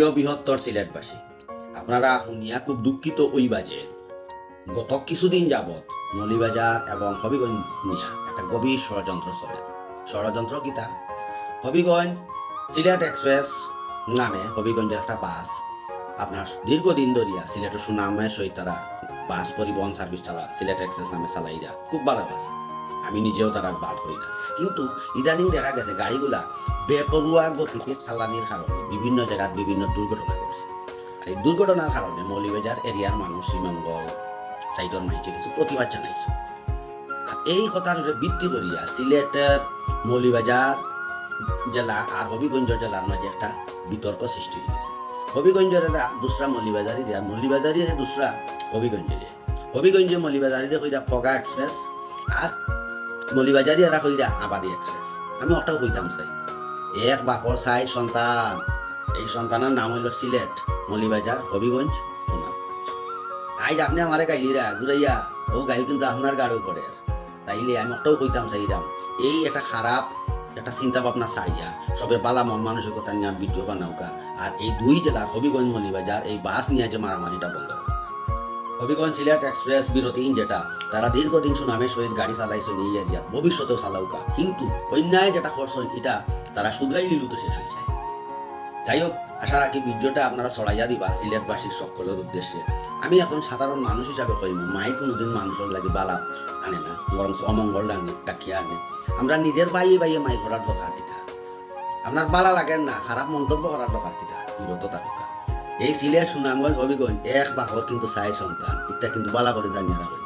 প্রিয় বৃহত্তর সিলেটবাসী, আপনারা শুনিয়া খুব দুঃখিত ওই বাজে। গত কিছুদিন যাবৎ মলিবাজার এবং হবিগঞ্জ নিয়ে একটা গভীর ষড়যন্ত্র চলে। ষড়যন্ত্র কিতা হবিগঞ্জ সিলেট এক্সপ্রেস নামে হবিগঞ্জের একটা বাস আপনার দীর্ঘদিন ধরিয়া সিলেটের সুনামের সহিত তারা বাস পরিবহন সার্ভিস চালা সিলেট এক্সপ্রেস নামে চালাইরা খুব ভালো বাস আমি নিজেও তারা বাদ হই না কিন্তু ইদানিং দেখা গেছে গাড়িগুলা বেপরোয়া গতিতে চালানির কারণে বিভিন্ন জায়গায় বিভিন্ন দুর্ঘটনা ঘটছে। আর এই দুর্ঘটনার কারণে মৌলিবাজার এরিয়ার মানুষ শ্রীমঙ্গল সাইটর মাইছে কিছু প্রতিবাদ জানাইছে। এই কথার ভিত্তি করিয়া সিলেটের মৌলিবাজার জেলা আর হবিগঞ্জ জেলার মাঝে একটা বিতর্ক সৃষ্টি হয়ে গেছে। হবিগঞ্জের একটা দুসরা মৌলিবাজারি দেয় মৌলিবাজারি দুসরা হবিগঞ্জে দেয় হবিগঞ্জে মৌলিবাজারি কইরা ফগা এক্সপ্রেস আর মৌলিবাজারি এরা কইরা আবাদি এক্সপ্রেস আমি ওটাও কইতাম চাই। এক বাপর চাই সন্তান। এই সন্তানের নাম হইল সিলেট, মলিবাজার, হবিগঞ্জ সুনামগঞ্জ আইজ আপনি আমারে গাইলিরা ঘুরাইয়া ও গাইল কিন্তু আপনার গাড়ির উপরে। তাইলে আমি ওটাও কইতাম চাইলাম এই এটা খারাপ, একটা চিন্তা ভাবনা সারিয়া সবে বালা মন মানসিকতা নিয়ে ভিডিও বানাওকা আর এই দুই জেলার হবিগঞ্জ, মলিবাজার, এই বাস নিয়ে যে মারামারিটা বন্ধ। হবিগঞ্জ সিলেট এক্সপ্রেস বিরতিন যেটা। তারা দীর্ঘদিন সুনামের সহিত গাড়ি চালাইছে এই এরিয়াত ভবিষ্যতেও চালাউকা। কিন্তু অন্যায় যেটা করছেন এটা তারা শুধরাই লিলু তো শেষ হয়ে যায় যাই হোক আশা রাখি ভিডিওটা আপনারা ছড়াইয়া দিবা সিলেটবাসীর সকলের উদ্দেশ্যে। আমি এখন সাধারণ মানুষ হিসাবে কইম মাই কোনোদিন মানুষের লাগে বালা আনে না, বরং অমঙ্গল ডাঙে, ডাকিয়া আনে। আমরা নিজের বাইয়ে বাইয়ে মাই করার দরকার কিতা? আপনার বালা লাগে না, খারাপ মন্তব্য করার দরকার কিতা? বিরত থাকুকা এই সিলেট সুনামগঞ্জ হবিগঞ্জ, এক বাহর কিন্তু চাই সন্তান। এটা কিন্তু বালা করে জানিয়ে রাখবে